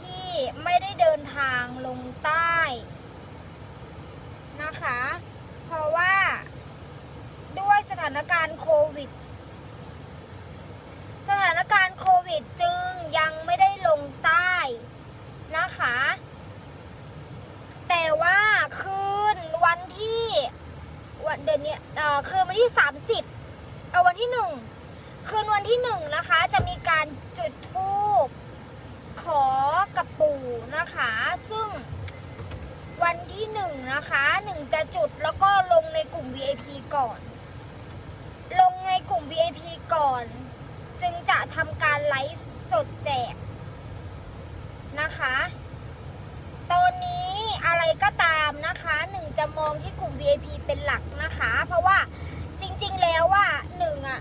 ที่ไม่ได้เดินทางลงใต้นะคะ เพราะว่าด้วยสถานการณ์โควิด สถานการณ์โควิดจึงยังไม่ได้ลงใต้นะคะ แต่ว่าคืนวันที่วันเดือนนี้เอ่อคืนวันที่ 30เอาวันที่หนึ่งคืนวันที่หนึ่งนะคะ จะมีการจุดธูปขอ กับปู่นะคะ ซึ่งวันที่หนึ่งนะคะหนึ่งจะจุดแล้วก็ลงในกลุ่ม VIP ก่อน ลงในกลุ่ม VIP ก่อน จึงจะทำการไลฟ์สดแจกนะคะ ตอนนี้อะไรก็ตามนะคะหนึ่งจะมองที่กลุ่ม VIP เป็นหลักนะคะ เพราะว่าจริงๆแล้วว่าหนึ่งอะ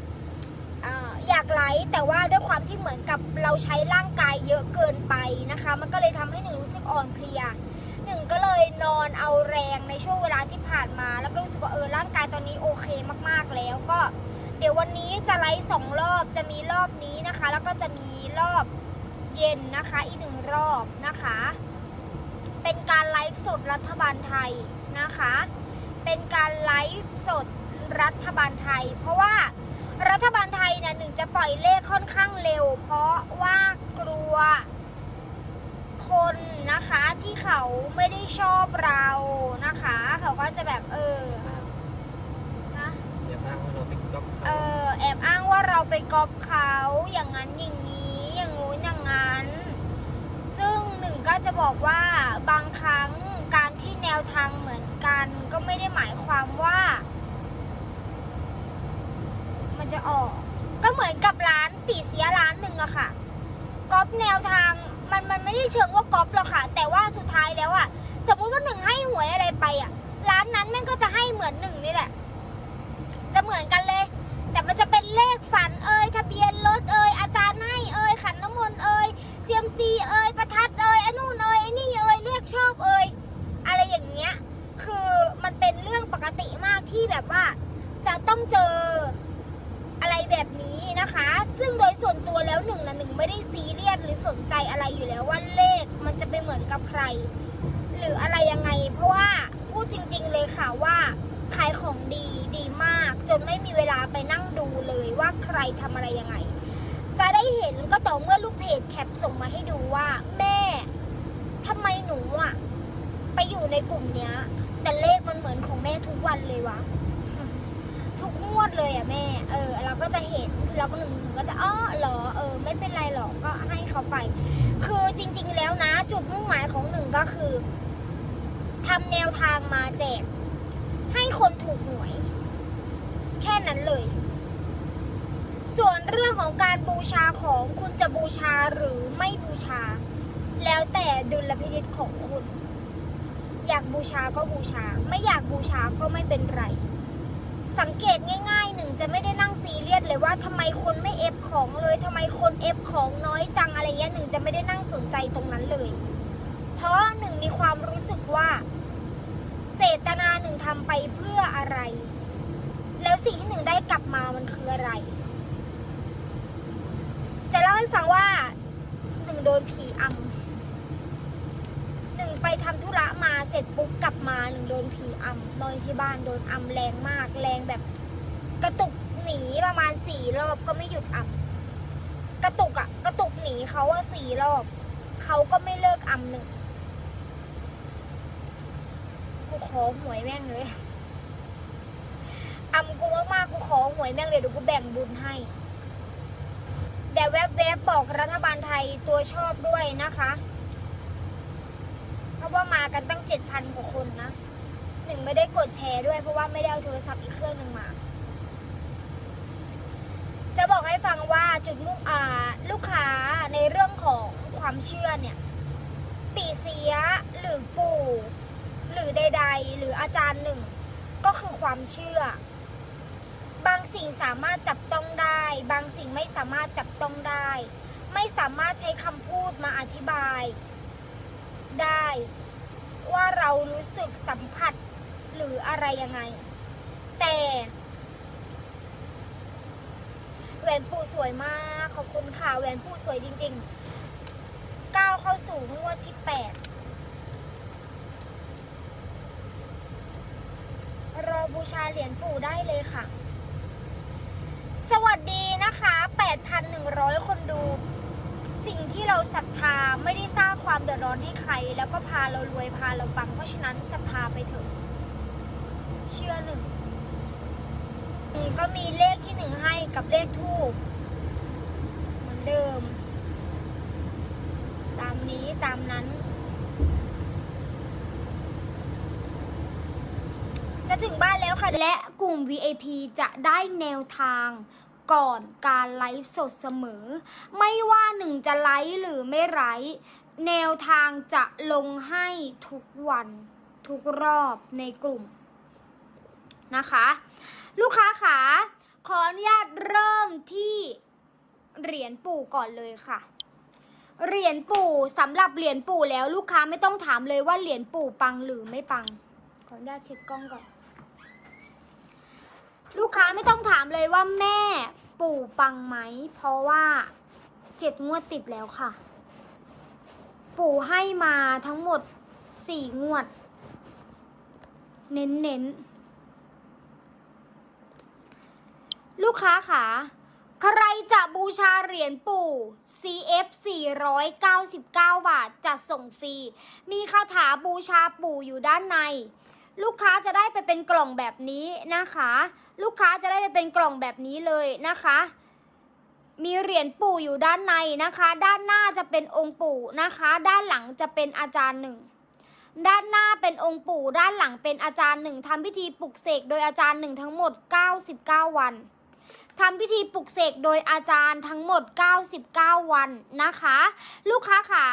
เอ่ออยากไลฟ์แต่ว่า ที่เหมือนกับเราใช้ร่างกายเยอะเกินไปนะคะ มันก็เลยทำให้หนึ่งรู้สึกอ่อนเพลียหนึ่งก็เลยนอนเอาแรงในช่วงเวลาที่ผ่านมา แล้วก็รู้สึกว่าเออร่างกายตอนนี้โอเคมากๆแล้วก็ เดี๋ยววันนี้จะไลฟ์สองรอบจะมีรอบนี้นะคะ แล้วก็จะมีรอบเย็นนะคะอีกหนึ่งรอบนะคะ เป็นการไลฟ์สดรัฐบาลไทยนะคะ เป็นการไลฟ์สดรัฐบาลไทย เพราะว่ารัฐบาลไทยเนี่ยหนึ่งจะปล่อยเลขค่อนข้างเร็ว เพราะว่ากลัว คนนะคะที่ เขาไม่ได้ชอบเรานะคะ เขาก็จะแบบเออนะอย่าอ้างว่าเราเป็นก๊อปเอเขาอแอบอ้างว่าเราไปก๊อปเขาอย่างนั้นอย่างนี้ อย่างงู้นอย่างนั้น ซึ่งหนึ่งก็จะบอกว่าบางครั้งการที่แนวทางเหมือนกัน ก็ไม่ได้หมายความว่า มันจะออก ก็เหมือนกับร้านปีเสียร้านหนึ่งอะค่ะก๊อปแนวทาง มันมันไม่ได้เชิงว่าก๊อปหรอกค่ะ แต่ว่าสุดท้ายแล้วอะสมมุติว่าหนึ่งให้หวยอะไรไปอะร้านนั้นแม่งก็จะให้เหมือนหนึ่งนี่แหละ จะเหมือนกันเลย แต่มันจะเป็นเลขฝันเอ่ยทะเบียนรถเอ่ยอาจารย์ให้เอ่ยขันน้ำมนต์เอ่ยเซียมซีเอ่ยประทัดเอ่ยไอ้นู่นเอ่ยไอ้นี่เอ่ยเรียกชอบเอ่ยอะไรอย่างเงี้ย คือมันเป็นเรื่องปกติมากที่แบบว่า จะต้องเจออะไรแบบนี้นะคะ ซึ่งโดยส่วนตัวแล้วหนึ่งนะหนึ่งไม่ หรือสนใจอะไรอยู่แล้วว่าเลขมันจะไปเหมือนกับใคร หรืออะไรยังไง เพราะว่าพูดจริง ๆ เลยค่ะว่าขายของดีดีมาก จนไม่มีเวลาไปนั่งดูเลยว่าใครทำอะไรยังไง จะได้เห็นก็ต่อเมื่อลูกเพจแคปส่งมาให้ดูว่าแม่ทำไมหนูอะไปอยู่ในกลุ่มเนี้ย แต่เลขมันเหมือนของแม่ทุกวันเลยวะ ทุกงวดเลยอะแม่ เออ เราก็จะเห็นเราก็หนึ่งถึงก็จะอ้อเหรอเออ ไม่เป็นไรหรอกก็ให้เขาไป คือจริง ๆ แล้วนะ จุดมุ่งหมายของหนึ่งก็คือทำแนวทางมาแจกให้คนถูกหวย แค่นั้นเลย ส่วนเรื่องของการบูชาของคุณจะบูชาหรือไม่บูชา แล้วแต่ดุลพินิจของคุณ อยากบูชาก็บูชา ไม่อยากบูชาก็ไม่เป็นไร สังเกตง่ายๆหนึ่งจะไม่ได้นั่งซีเรียสเลยว่าทำไมคนไม่เอฟของเลยทำไมคนเอฟของน้อยจังอะไรเงี้ยหนึ่งจะไม่ได้นั่งสนใจตรงนั้นเลย เพราะหนึ่งมีความรู้สึกว่า เจตนาหนึ่งทำไปเพื่ออะไร แล้วสิ่งที่หนึ่งได้กลับมามันคืออะไร จะเล่าให้ฟังว่าหนึ่งโดนผีอำหนึ่งไปทำธุระมา เสร็จปุ๊บกลับมาหนึ่งโดนผีอำนอนที่บ้านโดนอำแรงมากแรงแบบ กระตุกหนีประมาณสี่รอบก็ไม่หยุดอำกระตุกอะกระตุกหนีเขาอะสี่รอบเขาก็ไม่เลิกอำหนึ่งกูขอหวยแม่งเลยอำกูมากๆกูขอหวยแม่งเลยเดี๋ยวกูแบ่งบุญให้แต่แวบๆบอกรัฐบาลไทยตัวชอบด้วยนะคะ เพราะว่ามากันตั้งเจ็ดพันกว่าคนนะหนึ่งไม่ได้กดแชร์ด้วยเพราะว่าไม่ได้เอาโทรศัพท์อีกเครื่องหนึ่งมา จะบอกให้ฟังว่าจุดมุ่งอ่าลูกค้าในเรื่องของความเชื่อเนี่ยปีเสียหรือปู่หรือใด ๆ หรืออาจารย์หนึ่ง ก็คือความเชื่อ บางสิ่งสามารถจับต้องได้ บางสิ่งไม่สามารถจับต้องได้ ไม่สามารถใช้คำพูดมาอธิบาย ได้ ว่าเรารู้สึกสัมผัสหรืออะไรยังไง แต่แหวนปูสวยมาก ขอบคุณค่ะแหวนปูสวยจริงๆ9เข้าสู่งวดที่แปดรอบูชาเหรียญปู่ได้เลยค่ะ สวัสดีนะคะ 8,100 คนดู สิ่งที่เราศรัทธาไม่ได้สร้างความเดือดร้อนให้ใคร แล้วก็พาเรารวยพาเราปัง เพราะฉะนั้นศรัทธาไปเถอะ เชื่อหนึ่ง ก็มีเลขที่หนึ่งให้กับเลขทูบเหมือนเดิม ตามนี้ตามนั้น จะถึงบ้านแล้วค่ะ และกลุ่ม VIP จะได้แนวทาง ก่อนการไลฟ์สดเสมอ ไม่ว่าหนึ่งจะไลฟ์หรือไม่ไลฟ์แนวทางจะลงให้ทุกวันทุกรอบในกลุ่มนะคะ ลูกค้าขาขออนุญาตเริ่มที่เหรียญปู่ก่อนเลยค่ะ เหรียญปู่สำหรับเหรียญปู่แล้วลูกค้าไม่ต้องถามเลยว่าเหรียญปู่ปังหรือไม่ปัง ขออนุญาตเช็ดกล้องก่อน ลูกค้าไม่ต้องถามเลยว่าแม่ปู่ปังไหม เพราะว่าเจ็ดงวดติดแล้วค่ะ ปู่ให้มาทั้งหมดสี่งวด เน้นเน้นลูกค้าค่ะใครจะบูชาเหรียญปู่ CF 499 บาทจะส่งฟรี มีคาถาบูชาปู่อยู่ด้านใน ลูกค้าจะได้ไปเป็นกล่องแบบนี้นะคะ ลูกค้าจะได้ไปเป็นกล่องแบบนี้เลยนะคะ มีเหรียญปู่อยู่ด้านในนะคะ ด้านหน้าจะเป็นองค์ปู่นะคะ ด้านหลังจะเป็นอาจารย์หนึ่งด้านหน้าเป็นองค์ปู่ ด้านหลังเป็นอาจารย์หนึ่งทำพิธีปลุกเสกโดยอาจารย์หนึ่งทั้งหมด 99 วัน ทำพิธีปลุกเสกโดยอาจารย์ทั้งหมด 99 วันนะคะ ลูกค้าขา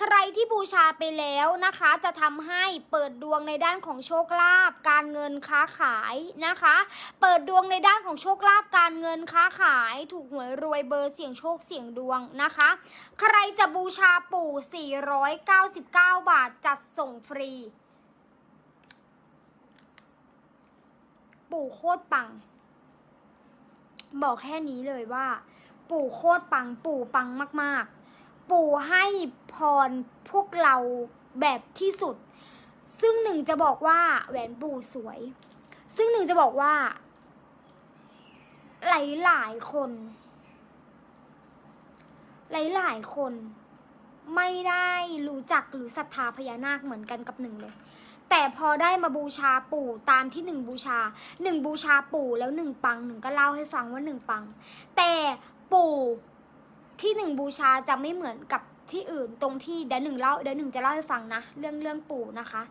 ใครที่บูชาไปแล้วนะคะ จะทำให้เปิดดวงในด้านของโชคลาภการเงินค้าขายนะคะ เปิดดวงในด้านของโชคลาภการเงินค้าขาย ถูกหวยรวยเบอร์เสี่ยงโชคเสี่ยงดวงนะคะ ใครจะบูชาปู่ 499 บาทจัดส่งฟรี ปู่โคตรปัง บอกแค่นี้เลยว่า ปู่โคตรปังปู่ปังมาก ๆ ปู่ให้พรพวกเราแบบที่สุด ซึ่งหนึ่งจะบอกว่าแหวนปู่สวย ซึ่งหนึ่งจะบอกว่า หลายๆคน หลายๆคน ไม่ได้รู้จักหรือศรัทธาพญานาคเหมือนกันกับหนึ่งเลย แต่พอได้มาบูชาปู่ตามที่หนึ่งบูชาหนึ่งบูชาปู่แล้วหนึ่งปังหนึ่งก็เล่าให้ฟังว่าหนึ่งปัง แต่ปู่ที่หนึ่งบูชาจะไม่เหมือนกับที่อื่นตรงที่เดี๋ยวหนึ่งเล่าเดี๋ยวหนึ่งจะเล่าให้ฟังนะ เรื่องเรื่องปู่นะคะ